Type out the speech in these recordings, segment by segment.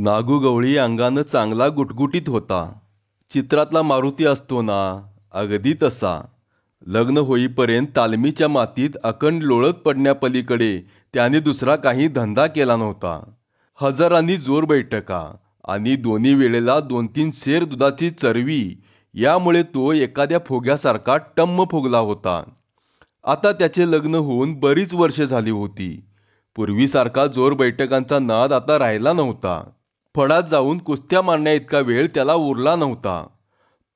नागू गवळी अंगानं चांगला गुटगुटीत होता. चित्रातला मारुती असतो ना अगदी तसा. लग्न होईपर्यंत तालमीच्या मातीत अखंड लोळत पडण्यापलीकडे त्याने दुसरा काही धंदा केला नव्हता. हजारांनी जोर बैठका आणि दोन्ही वेळेला दोन तीन शेर दुधाची चरवी यामुळे तो एखाद्या फोग्यासारखा टम्म फुगला होता. आता त्याचे लग्न होऊन बरीच वर्षे झाली होती. पूर्वीसारखा जोर बैठकांचा नाद आता राहिला नव्हता. फडात जाऊन कुस्त्या मारण्या इतका वेळ त्याला उरला नव्हता.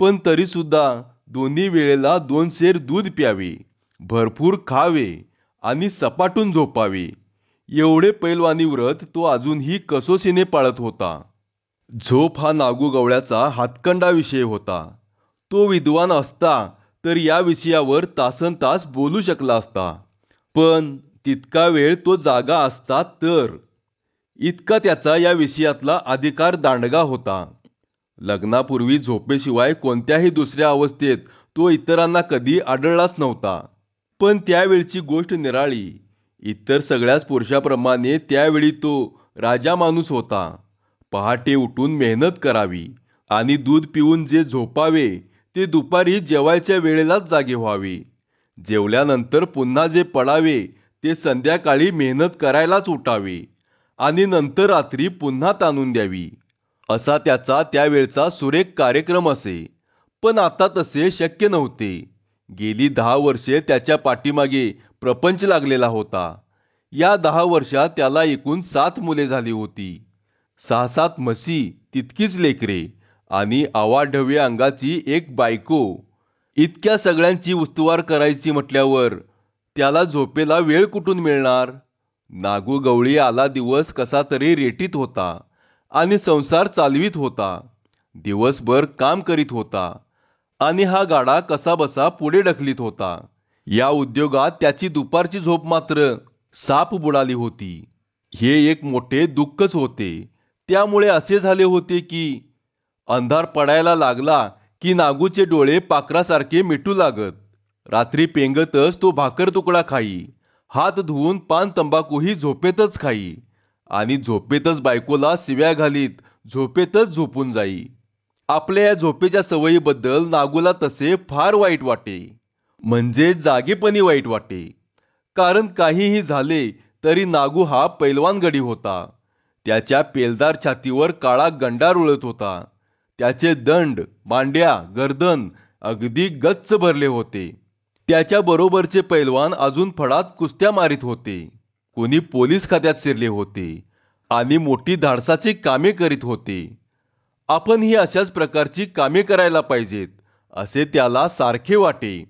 पण तरीसुद्धा दोन्ही वेळेला दोन शेर दूध प्यावे भरपूर खावे आणि सपाटून झोपावे. एवढे पैलवानी व्रत तो अजूनही कसोशीने पाळत होता. झोप हा नागू गवळ्याचा विषय होता. तो विद्वान असता तर या विषयावर तासन तास बोलू शकला असता. पण तितका वेळ तो जागा असता तर इतका त्याचा या विषयातला अधिकार दांडगा होता. लग्नापूर्वी झोपेशिवाय कोणत्याही दुसऱ्या अवस्थेत तो इतरांना कधी आढळलाच नव्हता. पण त्यावेळची गोष्ट निराळी. इतर सगळ्याच पुरुषाप्रमाणे त्यावेळी तो राजा माणूस होता. पहाटे उठून मेहनत करावी आणि दूध पिऊन जे झोपावे ते दुपारी जेवायच्या वेळेलाच जागे व्हावे. जेवल्यानंतर पुन्हा जे पडावे ते संध्याकाळी मेहनत करायलाच उठावे. आणि नंतर रात्री पुन्हा ताणून द्यावी. असा त्याचा त्यावेळचा सुरेख कार्यक्रम असे. पण आता तसे शक्य नव्हते. गेली दहा वर्षे त्याच्या पाठीमागे प्रपंच लागलेला होता. या दहा वर्षात त्याला एकूण सात मुले झाली होती. सहा सात म्हशी तितकीच लेकरे आणि आवाढव्य अंगाची एक बायको. इतक्या सगळ्यांची उस्तवार करायची म्हटल्यावर त्याला झोपेला वेळ कुठून मिळणार? नागू गवळी आला दिवस कसा तरी रेटीत होता आणि संसार चालवीत होता. दिवसभर काम करीत होता आणि हा गाडा कसा बसा पुढे ढकलीत होता. या उद्योगात त्याची दुपारची झोप मात्र साप बुडाली होती. हे एक मोठे दुःखच होते. त्यामुळे असे झाले होते की अंधार पडायला लागला की नागूचे डोळे पाखरासारखे मिटू लागत. रात्री पेंगतच तो भाकर तुकडा खाई. हात धुवून पान तंबाखूही झोपेतच खाई. आणि झोपेतच बायकोला शिव्या घालीत झोपेतच झोपून जाई. आपल्या या झोपेच्या सवयीबद्दल नागूला तसे फार वाईट वाटे. म्हणजे जागेपणी वाईट वाटे. कारण काहीही झाले तरी नागू हा पैलवान गडी होता. त्याच्या पेलदार छातीवर काळा गंडार उळत होता. त्याचे दंड मांड्या गर्दन अगदी गच्च भरले होते. त्याच्या बरोबरचे पैलवान अजून फडात कुस्त्या मारित होते. कोणी पोलीस खात्यात शिरले होते आणि मोठी धाडसाची कामे करीत होते. आपण ही अशाच प्रकारची कामे करायला पाहिजेत असे त्याला सारखे वाटे.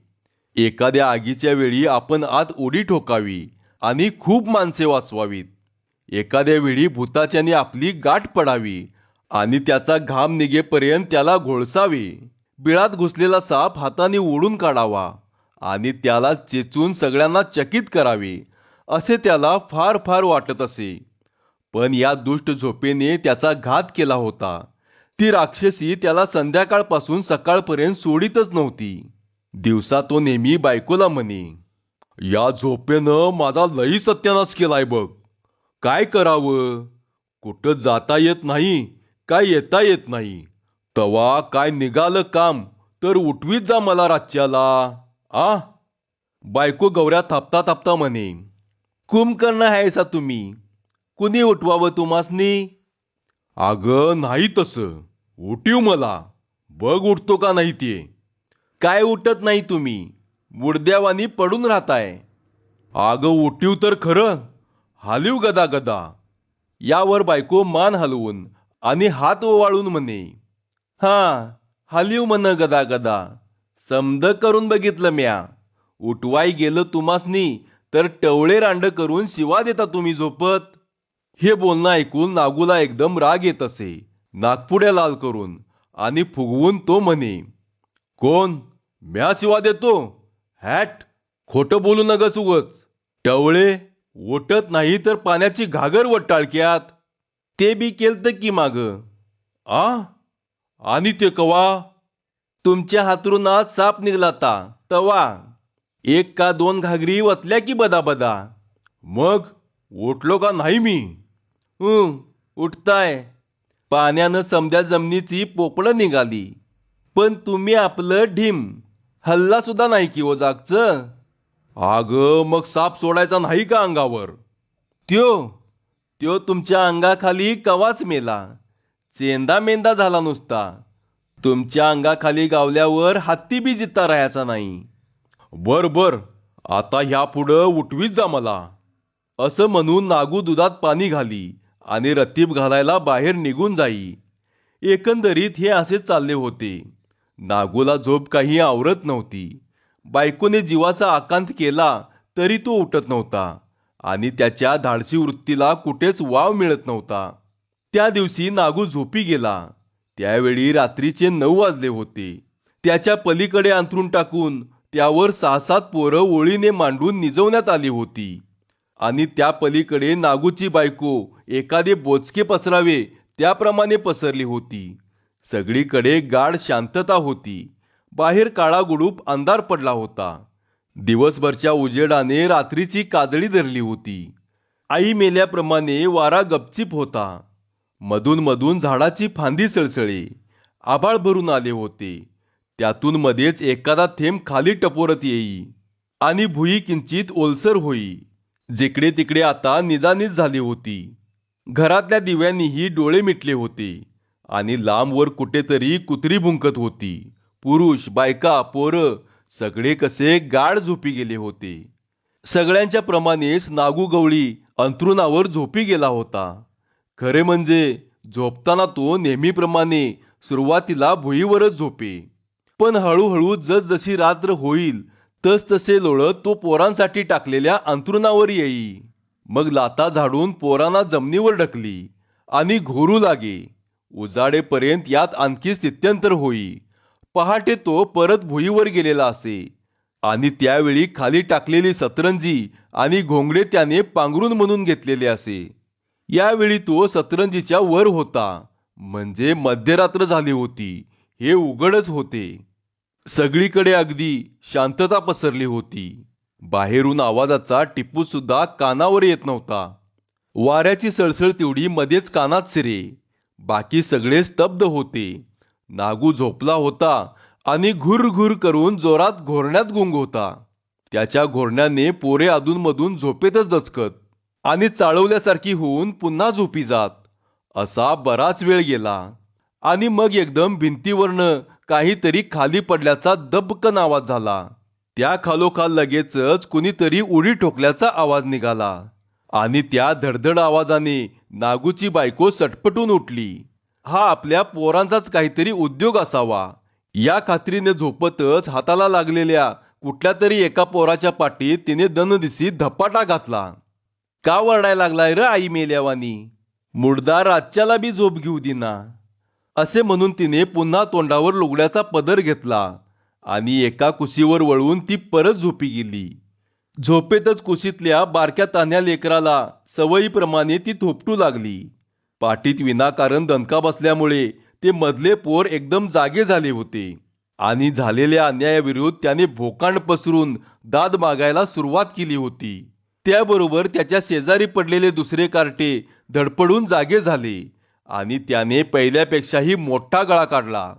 एखाद्या आगीच्या वेळी आपण आत उडी ठोकावी आणि खूप माणसे वाचवावीत. एखाद्या वेळी भूताच्याने आपली गाठ पडावी आणि त्याचा घाम निघेपर्यंत त्याला घोळसावे. बिळात घुसलेला साप हाताने ओढून काढावा. आणि त्याला चेचून सगळ्यांना चकित करावे असे त्याला फार फार वाटत असे. पण या दुष्ट झोपेने त्याचा घात केला होता. ती राक्षसी त्याला संध्याकाळपासून सकाळपर्यंत सोडीतच नव्हती. दिवसा तो नेहमी बायकोला म्हणे या झोपेनं माझा लई सत्यानाश केलाय बघ. काय करावं? कुठं जाता येत नाही काय येता येत नाही. तवा काय निघालं काम तर उठवीत जा मला रातच्याला आ? बायको गौऱ्या थापता थापता म्हणे कुंभकर्ण आहेसा तुम्ही? कुणी उठवावं तुम्हासनी? अगं नाही तसं. उठीव मला. बघ उठतो का नाही ते. काय उठत नाही तुम्ही? बुडद्यावानी पडून राहताय. अगं उठीव तर खरं. हालीव गदा गदा यावर बायको मान हलवून आणि हात ओवाळून म्हणे हा हालीव म्हण गदा गदा समद करून बघितलं म्या. उठवाय गेलं तुम्हासनी तर टवळे रांड करून शिवा देता तुम्ही झोपत. हे बोलणं ऐकून नागूला एकदम राग येत असे. नागपुड्या लाल करून आणि फुगवून तो म्हणे कोण? म्या शिवा देतो. हॅट खोटं बोलू नगस उगच. टवळे ओटत नाही तर पाण्याची घागर वटाळक्यात ते बी केलत की माग. आ? आणि ते कवा? तुमच्या हातरून आज साप निघलाता तवा. एक का दोन घागरी वतल्या की बदा बदा. मग उठलो का नाही मी? उठताय. पाण्यानं समद्या जमिनीची पोपळं निघाली. पण तुम्ही आपलं ढीम. हल्ला सुद्धा नाही की ओ जागचं? अग मग साप सोडायचा नाही का अंगावर? त्यो त्यो तुमच्या अंगाखाली कवाच मेला. चेंदा मेंदा झाला नुसता. तुमच्या अंगाखाली गावल्यावर हत्ती बी जित्ता राहायचा नाही. बर बर आता ह्या पुढं उठवीत जा मला. असं म्हणून नागू दुधात पाणी घाली आणि रतीब घालायला बाहेर निघून जाई. एकंदरीत हे असे चालले होते. नागूला झोप काही आवरत नव्हती. बायकोने जीवाचा आकांत केला तरी तो उठत नव्हता आणि त्याच्या धाडसी वृत्तीला कुठेच वाव मिळत नव्हता. त्या दिवशी नागू झोपी गेला. त्यावेळी रात्रीचे नऊ वाजले होते. त्याच्या पलीकडे अंथरून टाकून त्यावर सहा सात पोरं ओळीने मांडून निजवण्यात आली होती. आणि त्या पलीकडे नागूची बायको एखादे बोचके पसरावे त्याप्रमाणे पसरली होती. सगळीकडे गाढ शांतता होती. बाहेर काळा गुडूप अंधार पडला होता. दिवसभरच्या उजेडाने रात्रीची काजळी धरली होती. आई मेल्याप्रमाणे वारा गपचिप होता. मधून मधून झाडाची फांदी सळसळी. आभाळ भरून आले होते. त्यातून मध्येच एखादा थेंब खाली टपोरत येई. आणि भुई किंचित ओलसर होई. जिकडे तिकडे आता निजानीज झाली होती. घरातल्या दिव्यांनीही डोळे मिटले होते. आणि लांबवर कुठेतरी कुत्री भुंकत होती. पुरुष बायका पोरं सगळे कसे गाढ झोपी गेले होते. सगळ्यांच्या प्रमाणेच नागू गवळी अंथरुणावर झोपी गेला होता. खरे म्हणजे झोपताना तो नेहमीप्रमाणे सुरुवातीला भुईवरच झोपे. पण हळूहळू जसजशी रात्र होईल तस तसे लोळत तो पोरांसाठी टाकलेल्या अंथरुणावर येई. मग लाता झाडून पोरांना जमिनीवर ढकली आणि घोरू लागे. उजाडेपर्यंत यात आणखी स्थित्यंतर होई. पहाटे तो परत भुईवर गेलेला असे. आणि त्यावेळी खाली टाकलेली सतरंजी आणि घोंगडे त्याने पांघरून म्हणून घेतलेले असे. यावेळी तो सतरंजीच्या वर होता. म्हणजे मध्यरात्र झाली होती. हे उघडच होते. सगळीकडे अगदी शांतता पसरली होती. बाहेरून आवाजाचा टिप्पू सुद्धा कानावर येत नव्हता. वाऱ्याची सळसळ तेवढी मध्येच कानात सिरे बाकी सगळे स्तब्ध होते. नागू झोपला होता आणि घुर घुर करून जोरात घोरण्यात गुंग होता. त्याच्या घोरण्याने पोरे अधूनमधून झोपेतच दचकत. आणि चाळवल्यासारखी होऊन पुन्हा झोपी जात. असा बराच वेळ गेला. आणि मग एकदम भिंतीवरनं काहीतरी खाली पडल्याचा दबकन आवाज झाला. त्या खालोखाल लगेचच कुणीतरी उडी ठोकल्याचा आवाज निघाला. आणि त्या धडधड आवाजाने नागूची बायको सटपटून उठली. हा आपल्या पोरांचाच काहीतरी उद्योग असावा. या खात्रीने झोपतच हाताला लागलेल्या कुठल्या तरी एका पोराच्या पाठीत तिने दनदिसी धपाटा घातला. का वरडायला लागलाय र आई मेल्यावानी? मुडदा रातच्याला बी झोप घेऊ दिना. असे म्हणून तिने पुन्हा तोंडावर लुगड्याचा पदर घेतला आणि एका कुशीवर वळवून ती परत झोपी गेली. झोपेतच कुशीतल्या बारक्या तान्या लेकराला सवयीप्रमाणे ती थोपटू लागली. पाठीत विनाकारण दणका बसल्यामुळे ते मधले पोर एकदम जागे झाले होते आणि झालेल्या अन्यायाविरुद्ध त्याने भोकांड पसरून दाद मागायला सुरुवात केली होती. त्याबरोबर त्याच्या शेजारी पडलेले दुसरे कार्टे धडपडून जागे झाले आणि त्याने पहिल्यापेक्षाही मोठा गळा काढला.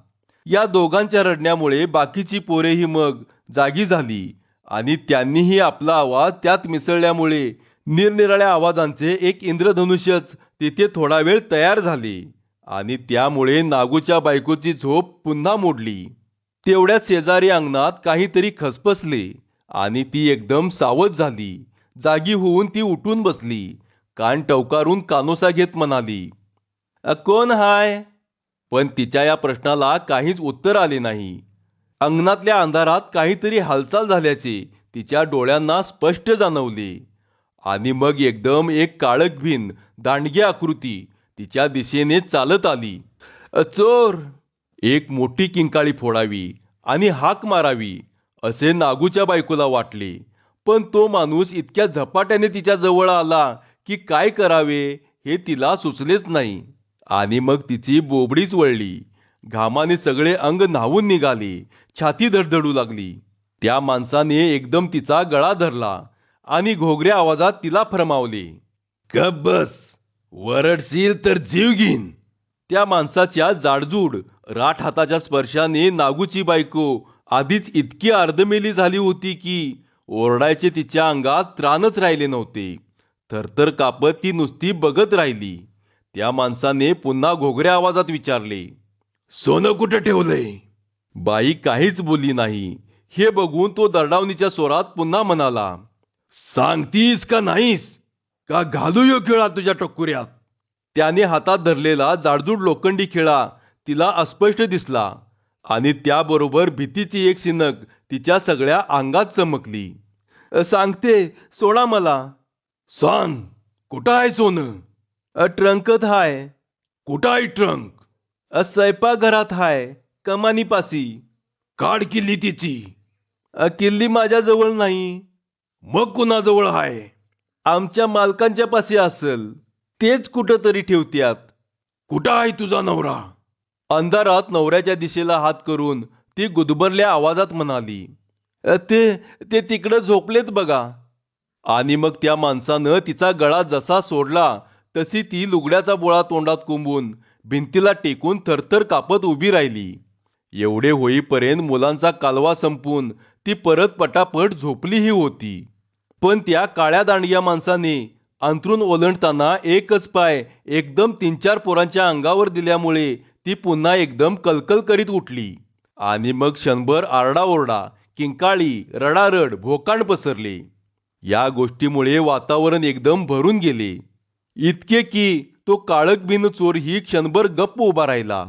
या दोघांच्या रडण्यामुळे बाकीची पोरेही मग जागी झाली आणि त्यांनीही आपला आवाज त्यात मिसळल्यामुळे निरनिराळ्या आवाजांचे एक इंद्रधनुष्यच तिथे थोडा वेळ तयार झाले आणि त्यामुळे नागूच्या बायकोची झोप पुन्हा मोडली. तेवढ्या शेजारी अंगणात काहीतरी खसपसले आणि ती एकदम सावध झाली. जागी होऊन ती उठून बसली. कान टवकारून कानोसा घेत म्हणाली कोण हाय? पण तिच्या या प्रश्नाला काहीच उत्तर आले नाही. अंगणातल्या अंधारात काहीतरी हालचाल झाल्याचे तिच्या डोळ्यांना स्पष्ट जाणवले. आणि मग एकदम एक काळक भिन दांडगी आकृती तिच्या दिशेने चालत आली. "अ, चोर! एक मोठी किंकाळी फोडावी आणि हाक मारावी असे नागूच्या बायकोला वाटले. पण तो माणूस इतक्या झपाट्याने तिच्या जवळ आला की काय करावे हे तिला सुचलेच नाही. आणि मग तिची बोबडीच वळली. घामाने सगळे अंग न्हावून निघाले. छाती धडधडू लागली. त्या माणसाने एकदम तिचा गळा धरला आणि घोगऱ्या आवाजात तिला फरमावले गप बस. वरडशील तर जीव घेईन. त्या माणसाच्या जाडजूड राठ हाताच्या स्पर्शाने नागूची बायको आधीच इतकी अर्धमेली झाली होती की ओरडायचे तिच्या अंगात त्राणच राहिले नव्हते. थरथर कापत ती नुसती बघत राहिली. त्या माणसाने पुन्हा घोगऱ्या आवाजात विचारले सोनं कुठं ठेवलंय? बाई काहीच बोलली नाही. हे बघून तो दरडावणीच्या स्वरात पुन्हा म्हणाला सांगतीस का नाहीस? का घालू यो खेळा तुझ्या टक्कुऱ्यात त्याने हातात धरलेला जाडजूड लोखंडी खेळा तिला अस्पष्ट दिसला. आणि त्याबरोबर भीतीची एक शिनक तिच्या सगळ्या अंगात चमकली. "अ, सांगते सोडा मला. सांग कुठं आहे सोनं? "अ, ट्रंकत हाय. कुठं आहे ट्रंक? "अ, स्वयंपाकघरात हाय कमानीपासी. काढ किल्ली तिची. "अ, किल्ली माझ्याजवळ नाही. मग कुणाजवळ हाय? आमच्या मालकांच्या पाशी असेल. तेच कुठं तरी ठेवत्यात. कुठं आहे तुझा नवरा? अंधारात नवऱ्याच्या दिशेला हात करून ती गुदबरल्या आवाजात म्हणाली ते ते तिकडं झोपलेत बघा. आणि मग त्या माणसानं तिचा गळा जसा सोडला तशी ती लुगड्याचा बोळा तोंडात कुंबून भिंतीला टेकून थरथर कापत उभी राहिली. एवढे होईपर्यंत मुलांचा कालवा संपून ती परत पटापट झोपलीही होती. पण त्या काळ्या दांडग्या माणसाने अंथरून ओलंडताना एकच पाय एकदम तीन चार पोरांच्या अंगावर दिल्यामुळे ती पुन्हा एकदम कलकल करीत उठली. आणि मग क्षणभर आरडाओरडा किंकाळी रडारड भोकांड पसरली. या गोष्टीमुळे वातावरण एकदम भरून गेले. इतके की तो काळक बिन चोर ही क्षणभर गप्प उभा राहिला.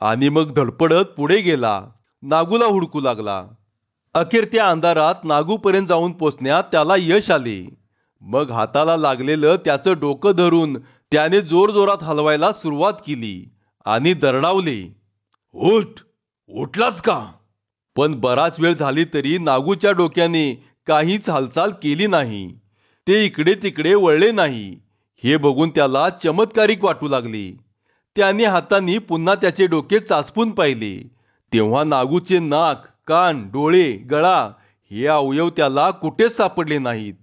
आणि मग धडपडत पुढे गेला. नागूला हुडकू लागला. अखेर त्या अंधारात नागूपर्यंत जाऊन पोचण्यात त्याला यश आले. मग हाताला लागलेलं त्याचं डोकं धरून त्याने जोरजोरात हलवायला सुरुवात केली. आणि दरडावले. उठ उठलास का? पण बराच वेळ झाली तरी नागूच्या डोक्याने काहीच हालचाल केली नाही. ते इकडे तिकडे वळले नाही. हे बघून त्याला चमत्कारिक वाटू लागले. त्याने हातांनी पुन्हा त्याचे डोके चाचपून पाहिले. तेव्हा नागूचे नाक कान डोळे गळा हे अवयव त्याला कुठेच सापडले नाहीत.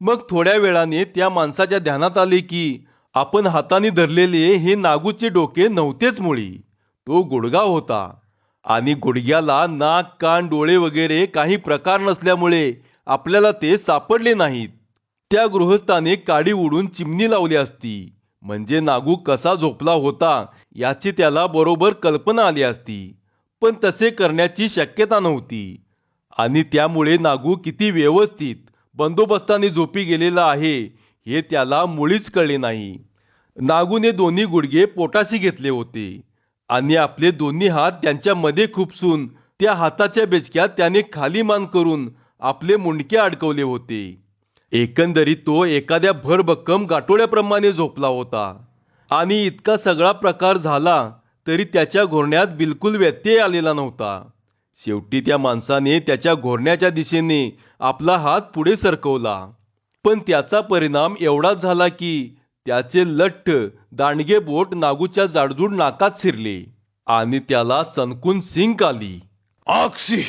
मग थोड्या वेळाने त्या माणसाच्या ध्यानात आले की आपण हाताने धरलेले हे नागूचे डोके नव्हतेच मुळी. तो गुडगा होता. आणि गुडघ्याला नाक कान डोळे वगैरे काही प्रकार नसल्यामुळे आपल्याला ते सापडले नाहीत. त्या गृहस्थाने काडी उडून चिमणी लावली असती. म्हणजे नागू कसा झोपला होता याची त्याला बरोबर कल्पना आली असती. पण तसे करण्याची शक्यता नव्हती. आणि त्यामुळे नागू किती व्यवस्थित बंदोबस्ताने झोपी गेलेला आहे हे त्याला मुळीच कळले नाही. नागूने दोन्ही गुडघे पोटाशी घेतले होते. आणि आपले दोन्ही हात त्यांच्यामध्ये खुपसून त्या हाताच्या बेचक्यात त्याने खाली मान करून आपले मुंडके अडकवले होते. एकंदरीत तो एखाद्या भरभक्कम गाठोड्याप्रमाणे झोपला होता. आणि इतका सगळा प्रकार झाला तरी त्याच्या घोरण्यात बिलकुल व्यत्यय आलेला नव्हता. शेवटी त्या माणसाने त्याच्या घोरण्याच्या दिशेने आपला हात पुढे सरकवला. पण त्याचा परिणाम एवढाच झाला की त्याचे लठ्ठ दांडगे बोट नागूच्या जाडजूड नाकात शिरले आणि त्याला सनकून सिंक आली. आक्षी!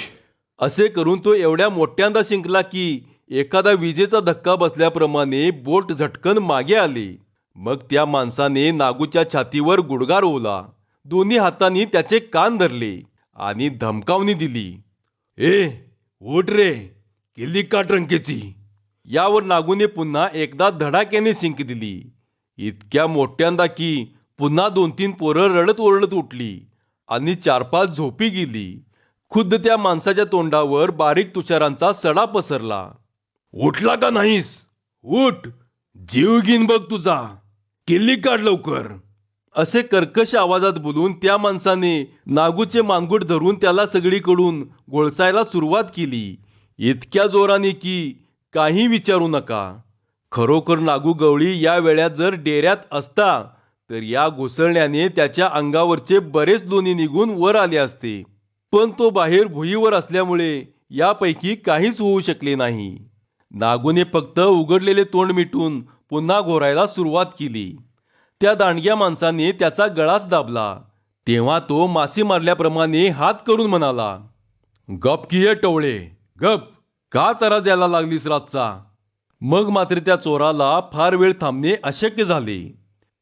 असे करून तो एवढ्या मोठ्यांदा शिंकला की एखादा विजेचा धक्का बसल्याप्रमाणे बोट झटकन मागे आले. मग त्या माणसाने नागूच्या छातीवर गुडगा रोवला दोन्ही हातांनी त्याचे कान धरले आणि धमकावणी दिली. ए उठ रे किल्ली का ट्रंकेची? यावर नागूने पुन्हा एकदा धडाक्याने शिंक दिली. इतक्या मोठ्यांदा की पुन्हा दोन तीन पोरं रडत ओरडत उठली आणि चार पाच झोपी गेली. खुद्द त्या माणसाच्या तोंडावर बारीक तुषारांचा सडा पसरला. उठला का नाहीस? उठ! जीव घेईन बघ तुझा. किल्ली काढ लवकर. असे कर्कश आवाजात बोलून त्या माणसाने नागूचे मानगुट धरून त्याला सगळीकडून गोळसायला सुरुवात केली. इतक्या जोराने की काही विचारू नका. खरोखर नागू गवळी या वेळात जर डेऱ्यात असता तर या घुसळण्याने त्याच्या अंगावरचे बरेच दोन्ही निघून वर आले असते. पण तो बाहेर भुईवर असल्यामुळे यापैकी काहीच होऊ शकले नाही. नागूने फक्त उघडलेले तोंड मिटून पुन्हा घोरायला सुरुवात केली. त्या दांडग्या माणसाने त्याचा गळाच दाबला. तेव्हा तो मासी मारल्याप्रमाणे हात करून म्हणाला गप किये टवळे गप. का तरा द्यायला लागलीस रातचा? मग मात्र त्या चोराला फार वेळ थांबणे अशक्य झाले.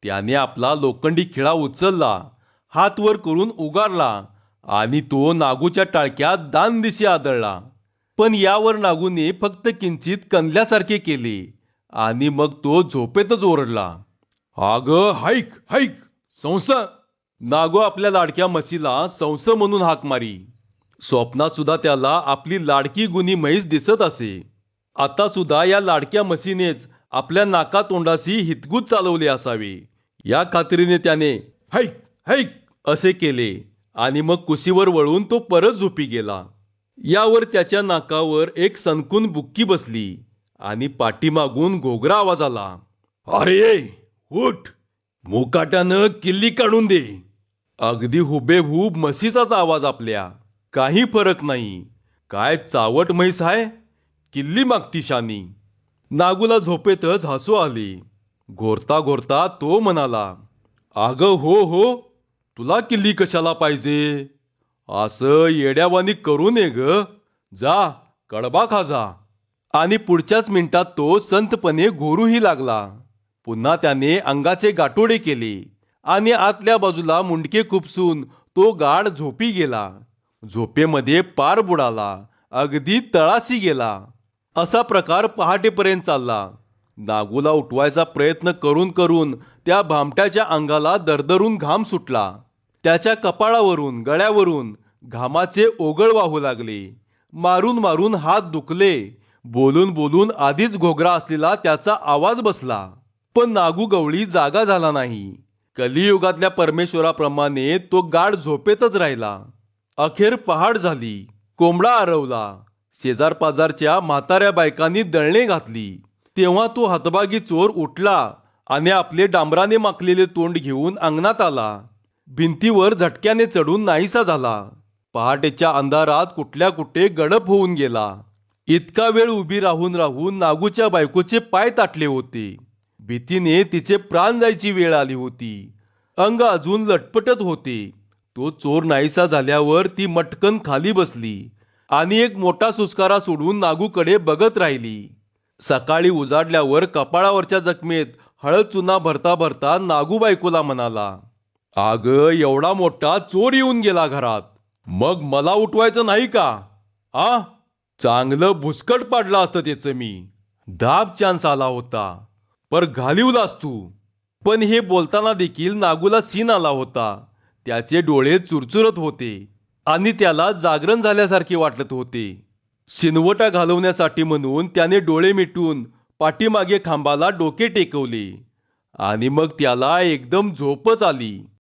त्याने आपला लोखंडी खिळा उचलला हात वर करून उगारला आणि तो नागूच्या टाळक्यात दान दिशी आदळला. पण यावर नागूने फक्त किंचित कनल्यासारखे केले आणि मग तो झोपेतच ओरडला. अग हाईक हाईक संस! नागो आपल्या लाडक्या म्हशीला संस म्हणून हाक मारी. स्वप्नात सुद्धा त्याला आपली लाडकी गुणी म्हैस दिसत असे. आता सुद्धा या लाडक्या म्हशीनेच आपल्या नाका तोंडाशी हितगुज चालवले असावे. या खात्रीने त्याने हैक हैक असे केले आणि मग कुशीवर वळून तो परत झोपी गेला. यावर त्याच्या नाकावर एक सनकून बुक्की बसली आणि पाठीमागून घोगरा आवाज आला. अरे उठ मुकाट्यानं किल्ली काढून दे. अगदी हुबेहूब म्हशीचाच आवाज आपल्या. काही फरक नाही. काय चावट म्हैस आहे किल्ली मागती शानी. नागूला झोपेतच हसू आली. घोरता घोरता तो म्हणाला अग हो हो तुला किल्ली कशाला पाहिजे? असं येड्यावानी करू नये ग. जा कडबा खा जा. आणि पुढच्याच मिनिटात तो संतपणे घोरूही लागला. पुन्हा त्याने अंगाचे गाठोडे केले आणि आतल्या बाजूला मुंडके खुपसून तो गाढ झोपी गेला. झोपेमध्ये पार बुडाला अगदी तळाशी गेला. असा प्रकार पहाटेपर्यंत चालला. नागूला उठवायचा प्रयत्न करून करून त्या भामट्याच्या अंगाला दरदरून घाम सुटला. त्याच्या कपाळावरून गळ्यावरून घामाचे ओघळ वाहू लागले. मारून मारून हात दुखले. बोलून बोलून आधीच घोगरा असलेला त्याचा आवाज बसला. पण नागू गवळी जागा झाला नाही. कलियुगातल्या परमेश्वराप्रमाणे तो गाढ झोपेतच राहिला. अखेर पहाड झाली. कोंबडा आरवला शेजार पाजारच्या म्हाताऱ्या बायकांनी दळणे घातली. तेव्हा तो हातबागी चोर उठला आणि आपले डांबराने माखलेले तोंड घेऊन अंगणात आला. भिंतीवर झटक्याने चढून नाहीसा झाला. पहाटेच्या अंधारात कुठल्या कुठे गडप होऊन गेला. इतका वेळ उभी राहून राहून नागूच्या बायकोचे पाय ताटले होते. भीतीने तिचे प्राण जायची वेळ आली होती. अंग अजून लटपटत होते. तो चोर नाहीसा झाल्यावर ती मटकन खाली बसली आणि एक मोठा सुस्कारा सोडून नागूकडे बघत राहिली. सकाळी उजाडल्यावर कपाळावरच्या जखमेत हळद चुना भरता भरता नागू बायकोला म्हणाला अग एवढा मोठा चोर येऊन गेला घरात. मग मला उठवायचं नाही का? आ? चांगलं भुसकट पाडलं असतं त्याचं मी. दाब चान्स आला होता. पर घालिवलास तू. पण हे बोलताना देखील नागूला सीन आला होता. त्याचे डोळे चुरचुरत होते आणि त्याला जागरण झाल्यासारखे वाटत होते. शिनवटा घालवण्यासाठी म्हणून त्याने डोळे मिटून पाठीमागे खांबाला डोके टेकवले आणि मग त्याला एकदम झोपच आली.